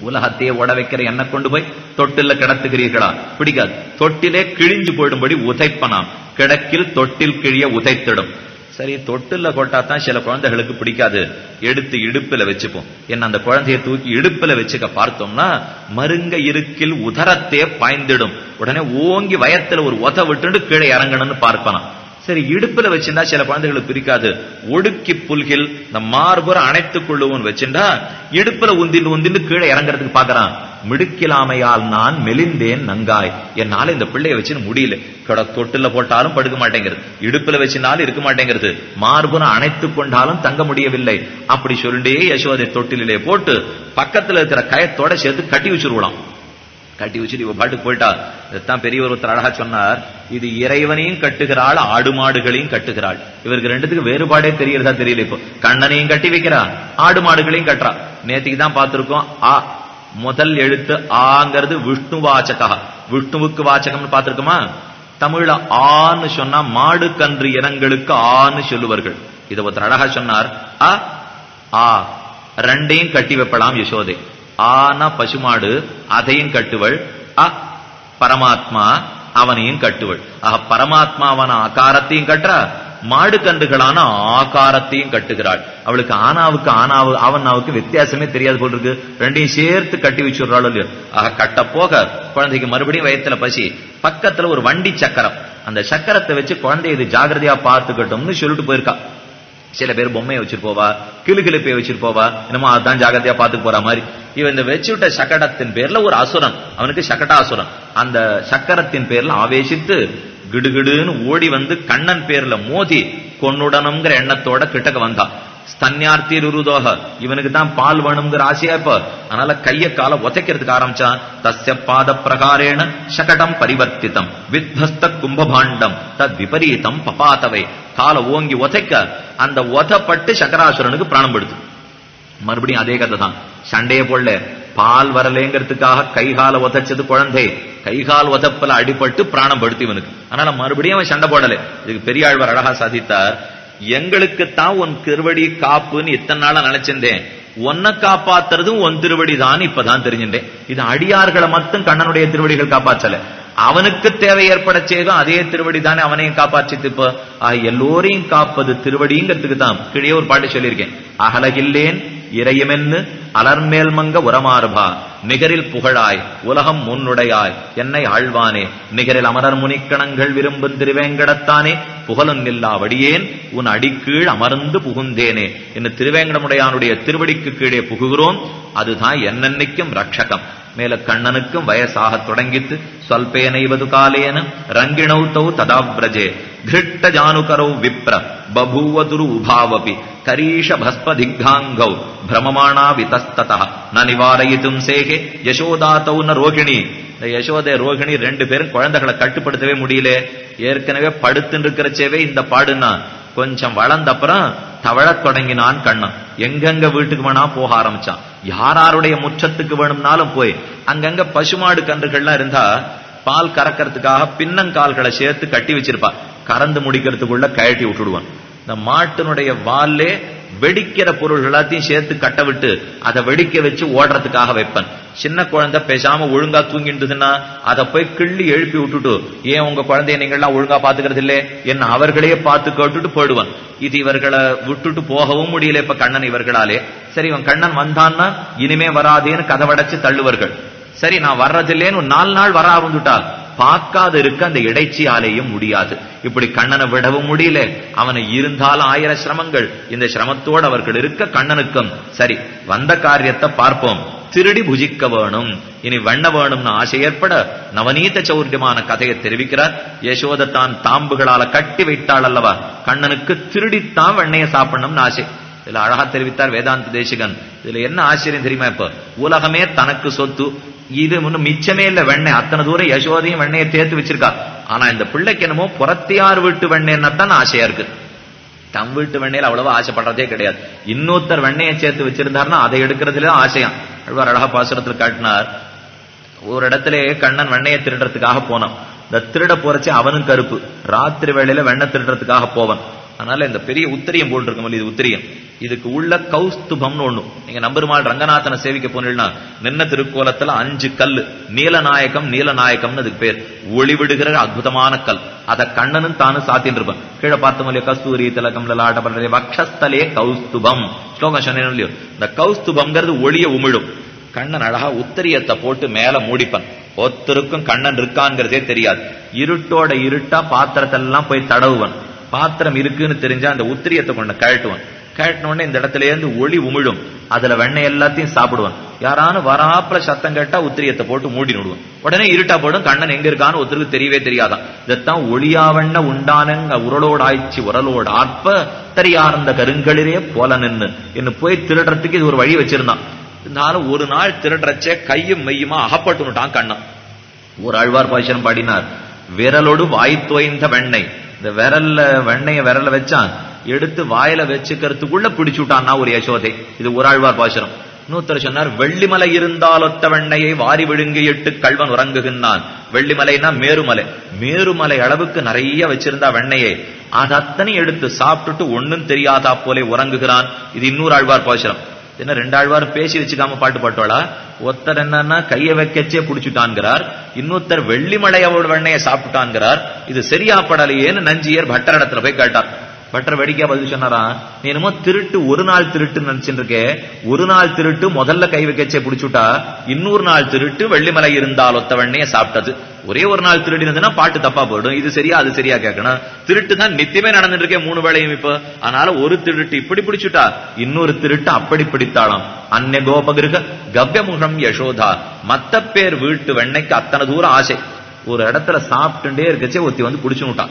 உலகத்தையே ஓட வைக்கிற என்ன கொண்டு போய் தொட்டில கிடத்துகிறீர்களா? பிடிக்காது. தொட்டிலே கிழிஞ்சு போயிடும்படி உதைப்பனாம். கிடக்கில் தொட்டில் கிழிய உதைத்திடும். சரி தொட்டில்ல கொட்டா தான் சில குழந்தைகளுக்கு பிடிக்காது. எடுத்து இடுப்புல வச்சுப்போம். என்ன அந்த குழந்தைய தூக்கி இடுப்புல வச்சுக்க பார்த்தோம்னா மருங்க இருக்கில் உதரத்தே பாய்ந்திடும். உடனே ஓங்கி வயத்துல ஒரு உத விட்டுட்டு கீழே இறங்கணும்னு பார்ப்பனாம். சரி இடுப்புல வச்சிருந்தா சில குழந்தைகளுக்கு பிரிக்காது ஒடுக்கி புல்கில் இந்த மார்புற அணைத்துக் கொள்ளுவோம் வச்சிருந்தா இடுப்புல உந்திண்டு உந்திண்டு கீழே இறங்குறதுக்கு பாக்குறான் மிடுக்கிலாமையால் நான் மெலிந்தேன் நங்காய். என்னால இந்த பிள்ளைய வச்சுன்னு முடியல. கட தொட்டுல போட்டாலும் படுக்க மாட்டேங்கிறது. இடுப்புல வச்சினாலும் இருக்க மாட்டேங்கிறது. மார்புறம் அணைத்துக் கொண்டாலும் தங்க முடியவில்லை. அப்படி சொல்லிட்டே யசோதை தொட்டிலே போட்டு பக்கத்துல இருக்கிற கயத்தோட சேர்த்து கட்டி வச்சிருவலாம். கட்டி வச்சுட்டு இவ பாட்டுக்கு போயிட்டா. இதைத்தான் பெரியவர் ஒருத்தர் அழகா சொன்னார். இது இறைவனையும் கட்டுகிறாள் ஆடு மாடுகளையும் கட்டுகிறாள். இவருக்கு ரெண்டுத்துக்கு வேறுபாடே தெரியறதா தெரியல இப்போ. கண்ணனையும் கட்டி வைக்கிறா ஆடு மாடுகளையும் கட்டுறா. நேத்திக்கு தான் பார்த்திருக்கோம் ஆ முதல் எழுத்து ஆங்கிறது விஷ்ணு வாச்சகா. விஷ்ணுவுக்கு வாச்சகம்னு பார்த்திருக்கோமா? தமிழ்ல ஆன்னு சொன்னா மாடு கன்று இனங்களுக்கு ஆன்னு சொல்லுவார்கள். இதை ஒருத்தர் அழகா சொன்னார் அ ஆ ரெண்டையும் கட்டி வைப்பலாம் யசோதை. ஆனா பசுமாடு அதையும் கட்டுவள். அ பரமாத்மா அவனையும் கட்டுவள். ஆக பரமாத்மாவான ஆகாரத்தையும் கட்டுறா மாடு கன்றுகளான ஆகாரத்தையும் கட்டுகிறாள். அவளுக்கு ஆனாவுக்கு ஆனாவு அவனாவுக்கு வித்தியாசமே தெரியாது போல் இருக்கு ரெண்டையும் சேர்த்து கட்டி வச்சுடுறாள் இல்லையோ. ஆக கட்ட போக குழந்தைக்கு மறுபடியும் வயத்துல பசி. பக்கத்துல ஒரு வண்டி சக்கரம். அந்த சக்கரத்தை வச்சு குழந்தை இது ஜாகிரதையா பார்த்துக்கட்டும்னு சொல்லிட்டு போயிருக்கா. சில பேர் பொம்மையை வச்சுட்டு போவா கிளு கிளிப்பை வச்சுட்டு போவா என்னமோ அதான் ஜாகிரதையா பாத்துக்கு போற மாதிரி. இவன் இந்த வச்சுவிட்ட சக்கடத்தின் பேர்ல ஒரு அசுரன். அவனுக்கு சக்கடாசுரன் அந்த சக்கரத்தின் பேர்ல ஆவேசித்து கிடுகிடுன்னு ஓடி வந்து கண்ணன் பேர்ல மோதி கொன்னுடனுங்கிற எண்ணத்தோட கிட்டக்க வந்தான். ஸ்தன்யார்த்தி ருருதோக. இவனுக்கு தான் பால் வேணுங்கிற ஆசையா இப்ப. அதனால கைய கால உதைக்கிறதுக்கு ஆரம்பிச்சான். தஸ்ய பாத பிரகாரேன சகடம் பரிவர்த்தித்தம் வித்வஸ்த கும்பபாண்டம். தத் விபரீதம் பபாத்தவை கால ஓங்கி உதைக்க அந்த உதப்பட்டு சக்கராசுரனுக்கு பிராணம் படுத்து மறுபடியும் அதே கதை தான். சண்டையை போடல. பால் வரலேங்கிறதுக்காக கைகால உதைச்சது குழந்தை. கைகால் உதப்பல அடிபட்டு பிராணம் படுத்து இவனுக்கு. அதனால மறுபடியும் அவன் சண்டை போடல. இதுக்கு பெரியாழ்வார் அழகா சாதித்தார். எங்களுக்குத்தான் உன் திருவடி காப்புன்னு இத்தனை நாளா நினைச்சிருந்தேன். உன்னை காப்பாத்துறதும் உன் திருவடி தான் இப்பதான் தெரிஞ்சுட்டேன். இது அடியார்களை மட்டும் கண்ணனுடைய திருவடிகள் காப்பாற்றல. அவனுக்கு தேவை ஏற்பட செய்தும் அதே திருவடி தானே அவனையும் காப்பாற்றித்து இப்ப எல்லோரையும் காப்பது திருவடிங்கிறதுக்கு தான் கீழே ஒரு பாட்டு சொல்லியிருக்கேன். அகலகில்லேன் இறையுமென்னு அலர்மேல் மங்க உரமார்பா நிகரில் புகழாய் உலகம் முன்னுடையாய் என்னை ஆழ்வானே நிகரில் அமரர் முனிக்கணங்கள் விரும்பும் திருவேங்கடத்தானே புகழும் நில்லா வடியேன் உன் அடிக்கீழ் அமர்ந்து புகுந்தேனே என்று திருவேங்கடமுடையானுடைய திருவடிக்கு கீழே புகுகிறோம் அதுதான் என்னென்னைக்கும் ரட்சகம் மேல கண்ணனுக்கும் வயசாக தொடங்கித்து சொல்பேனைவது காலேன ரங்கிணௌ தௌ ததாவ்ரஜே திருட்ட ஜானுகரௌ விப்ர பபூவதுரு உபாவபி கரீஷ பஸ்ப திக்காங்கௌ பிரமமாணா விதஸ்தத ந நிவாரயித்தும் சேகே யசோதாத்தௌ ந ரோகிணி. இந்த யசோதை ரோகிணி ரெண்டு பேரும் குழந்தைகளை கட்டுப்படுத்தவே முடியல. ஏற்கனவே படுத்துன்னு இருக்கிறச்சேவே இந்த பாடுனா கொஞ்சம் வளர்ந்த அப்புறம் தவழத் தொடங்கினான் கண்ணன். எங்கெங்க வீட்டுக்கு வேணா போக ஆரம்பிச்சான். யாராருடைய முற்றத்துக்கு வேணும்னாலும் போய் அங்கங்க பசுமாடு கன்றுகள்லாம் இருந்தா பால் கறக்கிறதுக்காக பின்னங்கால்களை சேர்த்து கட்டி வச்சிருப்பா கறந்து முடிக்கிறதுக்குள்ள கழட்டி விட்டுடுவான். இந்த மாட்டினுடைய வால்லே வெடிக்கிற பொருள் எல்லாத்தையும் சேர்த்து கட்ட விட்டு அதை வெடிக்க வச்சு ஓடுறதுக்காக வைப்பேன். சின்ன குழந்தை பேசாம ஒழுங்கா தூங்கிட்டுதுன்னா அதை போய் கிள்ளி எழுப்பி விட்டுட்டு ஏன் உங்க குழந்தைய நீங்கள்லாம் ஒழுங்கா பாத்துக்கிறது இல்லே? என்ன அவர்களையே பார்த்து கேட்டுட்டு போயிடுவான். இது இவர்களை விட்டுட்டு போகவும் முடியல இப்ப கண்ணன் இவர்களாலே. சரி இவன் கண்ணன் வந்தான்னா இனிமே வராதேன்னு கதவடைச்சு தள்ளுவார்கள். சரி நான் வர்றதில்லேன்னு ஒரு நாலு நாள் வர ஆரம்பிச்சுட்டா. பார்க்காது இருக்க அந்த இடைச்சியாலேயும் முடியாது. இப்படி கண்ணனை விடவும் முடியல. அவனை இருந்தாலும் ஆயிரம் சிரமங்கள். இந்த சிரமத்தோடு அவர்கள் இருக்க கண்ணனுக்கும். சரி வந்த காரியத்தை பார்ப்போம். திருடி புஜிக்க வேணும். இனி வெண்ண வேணும்னு ஆசை ஏற்பட நவநீத சௌரியமான கதையை தெரிவிக்கிறார். யசோத தான் தாம்புகளால கட்டி வைத்தாள் அல்லவா? கண்ணனுக்கு திருடித்தான் வெண்ணைய சாப்பிடணும்னு ஆசை. இதுல அழகா தெரிவித்தார் வேதாந்த தேசிகன். இதுல என்ன ஆச்சரியம் தெரியுமா இப்ப? உலகமே தனக்கு சொத்து. இது ஒன்னும் மிச்சமே இல்ல வெண்ணெய். அத்தனை தூரம் யசோதையும் வெண்ணையை சேர்த்து வச்சிருக்கா. ஆனா இந்த பிள்ளைக்கு என்னமோ புறத்தியார் வீட்டு வெண்ணெய்னத்தான் ஆசையா இருக்கு. தம் வீட்டு வெண்ணையில அவ்வளவா ஆசைப்படுறதே கிடையாது. இன்னொருத்தர் வெண்ணையை சேர்த்து வச்சிருந்தாருன்னா அதை எடுக்கிறதுல ஆசையம். அழ்வார் அழகா பாசுரத்தில் காட்டினார். ஒரு இடத்துல கண்ணன் வெண்ணையை திருடுறதுக்காக போனான். இந்த திருட போறச்சு அவனும் கருப்பு. ராத்திரி வேளையில வெண்ணெய் திருடுறதுக்காக போவன். அதனால இந்த பெரிய உத்திரியம் போட்டிருக்கோம் இது உத்திரியம். இதுக்கு உள்ள கௌஸ்துபம்னு ஒண்ணு. நீங்க நம்பருமாள் ரங்கநாதனை சேவிக்க போனீங்கன்னா நின்ன திருக்கோலத்துல அஞ்சு கல்லு நீலநாயகம் நீலநாயகம்னு அதுக்கு பேர். ஒளிவிடுகிற அற்புதமான கல். அதை கண்ணனும் தானும் சாத்தின்னு இருப்பான் கீழே பார்த்தோம் இல்லையா கஸ்தூரி திலகம் லலாட்ட வக்ஷஸ்தலே கௌஸ்துபம். ஸ்லோகம் சொன்னேன் இல்லையோ? இந்த கௌஸ்துபம்ங்கிறது ஒளிய உமிழும். கண்ணன் அழகா உத்தரியத்தை போட்டு மேல மூடிப்பன். ஒருத்தருக்கும் கண்ணன் இருக்காங்கிறதே தெரியாது. இருட்டோட இருட்டா பாத்திரத்தெல்லாம் போய் தடவுவன். பாத்திரம் இருக்குன்னு தெரிஞ்சா அந்த உத்திரியத்தை கொண்டு கழட்டுவான். கழட்டின உடனே இந்த இடத்துல இருந்து ஒளி உமிழும். அதுல வெண்ணெய் எல்லாத்தையும் சாப்பிடுவான். யாரானு வராப்புல சத்தம் கேட்டா உத்திரியத்தை போட்டு மூடி விடுவான் உடனே இருட்டா போடும் கண்ணன் எங்க இருக்கான்னு ஒருத்தருக்கு தெரியவே தெரியாதான். இதைத்தான் ஒளியாவண்ண உண்டானங்க உரலோட ஆய்ச்சி உரலோட ஆற்ப தரியார்ந்த கருங்களிலே போல நின்னு. என்ன போய் திருடுறதுக்கு இது ஒரு வழி வச்சிருந்தான். இருந்தாலும் ஒரு நாள் திருடுறச்சே கையும் மெய்யுமா அகப்பட்டுட்டான் கண்ணன். ஒரு ஆழ்வார் பாஷனம் பாடினார் விரலோடு வாய் தோய்ந்த வெண்ணெய் இந்த விரல்ல வெண்ணைய விரல வச்சான். எடுத்து வாயில வச்சுக்கிறதுக்குள்ள பிடிச்சு விட்டான்னா ஒரு யசோதை. இது ஒரு ஆழ்வார் பாசுரம். இன்னொருத்தர் சொன்னார் வெள்ளிமலை இருந்தால் ஒத்த வெண்ணையை வாரி விழுங்கி எட்டு கல்வன் உறங்குகின்றான். வெள்ளிமலைனா மேருமலை. மேருமலை அளவுக்கு நிறைய வச்சிருந்தா வெண்ணையை. அது அத்தனை எடுத்து சாப்பிட்டுட்டு ஒன்னும் தெரியாதா போலே உறங்குகிறான். இது இன்னொரு ஆழ்வார் பாசுரம். என்ன ரெண்டு பேசி வச்சுக்காம பாட்டு பாட்டோளா ஒருத்தர் என்னன்னா கையை வைக்கச்சே புடிச்சுட்டான்கிறார். இன்னொருத்தர் வெள்ளிமலையோட வெண்ணைய சாப்பிட்டான்கிறார். இது சரியாப்படலையேன்னு நஞ்சியர் பட்டர் இடத்துல போய் கேட்டார். பட்டர் வேடிக்கையா பதில் சொன்னாரா? நீ என்னமோ திருட்டு ஒரு நாள் திருட்டு நினைச்சுட்டு இருக்கே ஒரு நாள் திருட்டு முதல்ல கை வைக்கச்சே புடிச்சுட்டா. இன்னொரு நாள் திருட்டு வெள்ளிமலை இருந்தால் ஒத்த வெண்ணைய சாப்பிட்டது. ஒரே ஒரு நாள் திருடி இருந்ததுன்னா பாட்டு தப்பா போயிடும். இது சரியா அது சரியா கேட்கணும். திருட்டு தான் நித்தியமே நடந்துட்டு இருக்கேன் மூணு வேளையும் இப்ப. அதனால ஒரு திருட்டு இப்படி பிடிச்சுட்டா இன்னொரு திருட்டு அப்படி பிடித்தாளாம். அன்னை கோபகிருக கவ்யமுகம் யசோதா. மத்த பேர் வீட்டு வெண்ணைக்கு அத்தனை தூரம் ஆசை. ஒரு இடத்துல சாப்பிட்டுட்டே இருக்கச்சே ஒத்தி வந்து பிடிச்சுட்டான்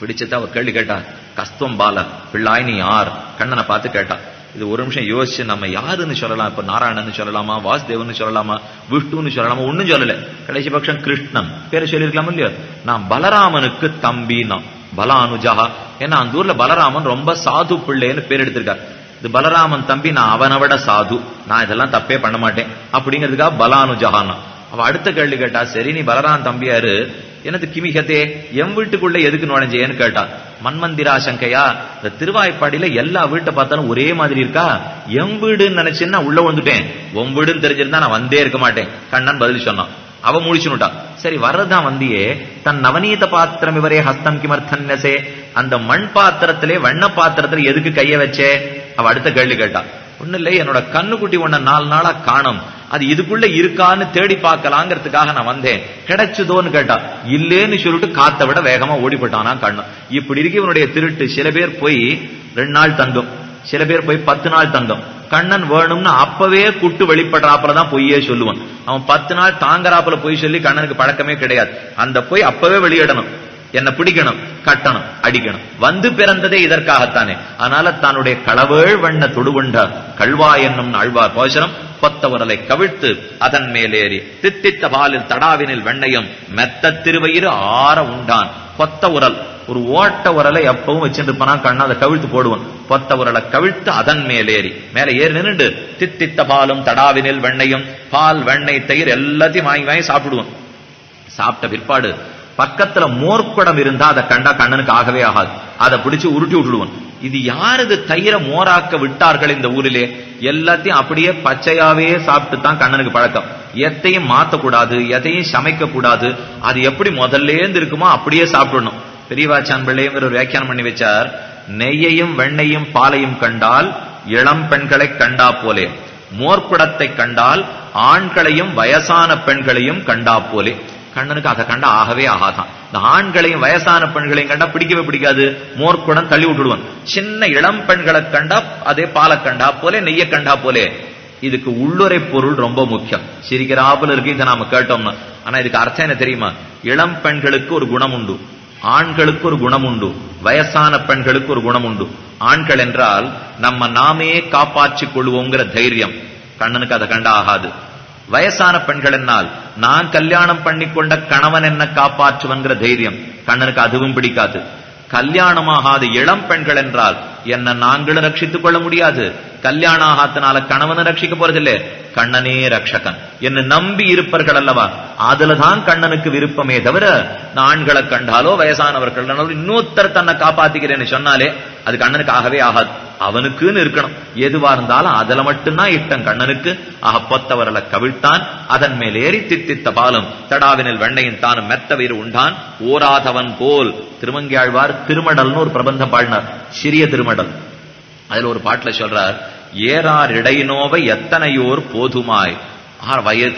பிடிச்சதா அவர் கேள்வி கேட்டா கஸ்தம் பால பிள்ளாய் நீ யார்? கண்ணனை பார்த்து கேட்டா. இது ஒரு நிமிஷம் யோசிச்சு நம்ம யாருன்னு சொல்லலாம்? இப்ப நாராயணன் சொல்லலாமா? வாசுதேவன் சொல்லலாமா? விஷ்ணுன்னு சொல்லலாமா? ஒண்ணும் சொல்லல. கடைசி பட்சம் கிருஷ்ணன். பேரை சொல்லிருக்கலாம் இல்லையா? நான் பலராமனுக்கு தம்பி நான் பலானுஜா. ஏன்னா அந்த ஊர்ல பலராமன் ரொம்ப சாது பிள்ளைன்னு பேர் எடுத்திருக்கார். இது பலராமன் தம்பி நான் அவனை விட சாது. நான் இதெல்லாம் தப்பே பண்ண மாட்டேன். அப்படிங்கிறதுக்காக பலானுஜகானா அவ அடுத்த கேள்வி கேட்டா சரி நீ பலராம் தம்பியாரு. எனது கிமிகத்தே எம் வீட்டுக்குள்ள எதுக்கு நுழைஞ்சேன்னு கேட்டா மன்மந்திரா சங்கையா இந்த திருவாய்ப்பாடியில எல்லா வீட்டை பார்த்தாலும் ஒரே மாதிரி இருக்கா? எம் வீடுன்னு நினைச்சேன்னா உள்ள வந்துட்டேன் உன் வீடுன்னு தெரிஞ்சிருந்தா நான் வந்தே இருக்க மாட்டேன். கண்ணன் பதில் சொன்னான். அவ முடிச்சுனுட்டான் சரி வர்றதான் வந்தியே. தன் நவநீத பாத்திரம் இவரே ஹஸ்தம் கிமர்த்தன்னசே அந்த மண் பாத்திரத்திலே வண்ண பாத்திரத்துல எதுக்கு கைய வச்சே? அவ அடுத்த கேள்வி கேட்டா ஒண்ணு இல்லை என்னோட கண்ணுக்குட்டி ஒண்ண நாலு நாளா காணும். அது இதுக்குள்ள இருக்கான்னு தேடி பார்க்கலாங்கிறதுக்காக நான் வந்தேன். கிடைச்சதோன்னு கேட்டா இல்லேன்னு சொல்லிட்டு காத்த விட வேகமா ஓடிப்பட்டானா கண்ணன் இப்படி இருக்கு இவனுடைய திருட்டு. சில பேர் போய் ரெண்டு நாள் தங்கும். சில பேர் போய் பத்து நாள் தங்கும். கண்ணன் வேணும்னு அப்பவே குட்டு வெளிப்படுறாப்புலதான் பொய்யே சொல்லுவான். அவன் பத்து நாள் தாங்கறாப்புல பொய் சொல்லி கண்ணனுக்கு பழக்கமே கிடையாது. அந்த பொய் அப்பவே வெளியிடணும். என்ன பிடிக்கணும் கட்டணும் அடிக்கணும். வந்து பிறந்ததே இதற்காகத்தானே. அதனால தன்னுடைய களவேள் வண்ண தொடுவண்ட கல்வா என்னும் ஆழ்வார் கோசரம் கொத்த உரலை கவிழ்த்து அதன் மேலேறி தித்தித்த பாலில் தடாவினில் வெண்ணையும் மெத்த திருவயிறு ஆற உண்டான். கொத்த உரல் ஒரு ஓட்ட உரலை எப்பவும் வச்சிருப்பானா கண்ணா அதை கவிழ்த்து போடுவான். கொத்த உரலை கவிழ்த்து அதன் மேலேறி மேல ஏறி நின்று தித்தித்த பாலும் தடாவினில் வெண்ணையும் பால் வெண்ணெய் தயிர் எல்லாத்தையும் வாங்கி வாங்கி சாப்பிடுவான். சாப்பிட்ட பிற்பாடு பக்கத்துல மோர்க்குடம் இருந்தா அதை கண்டா கண்ணனுக்கு ஆகவே ஆகாது. அதை பிடிச்சு உருட்டி விட்டுடுவான். இது யாரது தயிர மோராக்க விட்டார்கள் இந்த ஊரிலே? எல்லாத்தையும் அப்படியே பச்சையாவே சாப்பிட்டு தான் கண்ணனுக்கு பழக்கம். எத்தையும் மாத்தக்கூடாது எதையும் சமைக்க கூடாது அது எப்படி முதல்லேருந்து இருக்குமோ அப்படியே சாப்பிடணும். பெரியவாச்சான் பிள்ளைங்கிற ஒரு வியாக்கியானம் பண்ணி வச்சார். நெய்யையும் வெண்ணையும் பாலையும் கண்டால் இளம் பெண்களை கண்டா போலே. மோர்க்குடத்தை கண்டால் ஆண்களையும் வயசான பெண்களையும் கண்டா போலே. கண்ணனுக்கு அதை கண்டா ஆகவே ஆகாதான். இந்த ஆண்களையும் வயசான பெண்களையும் கண்டா பிடிக்கவே பிடிக்காது. மோர்க்குடன் தள்ளி விட்டுடுவான். சின்ன இளம் பெண்களை கண்டா அதே பாலை கண்டா போலே நெய்ய கண்டா போலே. இதுக்கு உள்ளுரை பொருள் ரொம்ப முக்கியம். சிரிக்கிறாப்புல இருக்கு இதை நாம கேட்டோம்னா. ஆனா இதுக்கு அர்த்தம் என்ன தெரியுமா? இளம் பெண்களுக்கு ஒரு குணம் உண்டு. ஆண்களுக்கு ஒரு குணம் உண்டு. வயசான பெண்களுக்கு ஒரு குணம் உண்டு. ஆண்கள் என்றால் நம்ம நாமே காப்பாற்றிக் கொள்வோங்கிற தைரியம். கண்ணனுக்கு அதை கண்டா ஆகாது வயசான பெண்கள் என்னால் நான் கல்யாணம் பண்ணி கொண்ட கணவன் என்ன காப்பாற்றுவன்கிற தைரியம். கண்ணனுக்கு அதுவும் பிடிக்காது. கல்யாணமாகாத இளம் பெண்கள் என்றால் என்ன நாங்களும் ரட்சித்துக் கொள்ள முடியாது. கல்யாணம் ஆகாத்தனால கணவனை ரட்சிக்க போறதில்லை. கண்ணனே ரட்சகன். என்று நம்பி இருப்பார்கள் அல்லவா? அதுலதான் கண்ணனுக்கு விருப்பமே தவிர நான் ஆண்களை கண்டாலோ வயசானவர்கள் இன்னொருத்தர் தன்னை காப்பாத்திக்கிறேன்னு சொன்னாலே அது கண்ணனுக்கு ஆகவே ஆகாது. அவனுக்குன்னு இருக்கணும். எதுவா இருந்தாலும் அதுல மட்டும்தான் இட்டம் கண்ணனுக்கு. ஆக பொத்தவரல கவிழ்த்தான். அதன் மேல் ஏறி தித்தித்த பாலும் தடாவினில் வெண்ணையின் தானும் மெத்த வீறு உண்டான். ஓராதவன் போல் திருமங்கியாழ்வார் திருமடல்னு ஒரு பிரபந்தம் பாடினார். சிறிய திருமடல். அதுல ஒரு பாட்டுல சொல்றார் ஏறார் இடைநோவை எத்தனையோர் போதுமாய். ஆர் வயது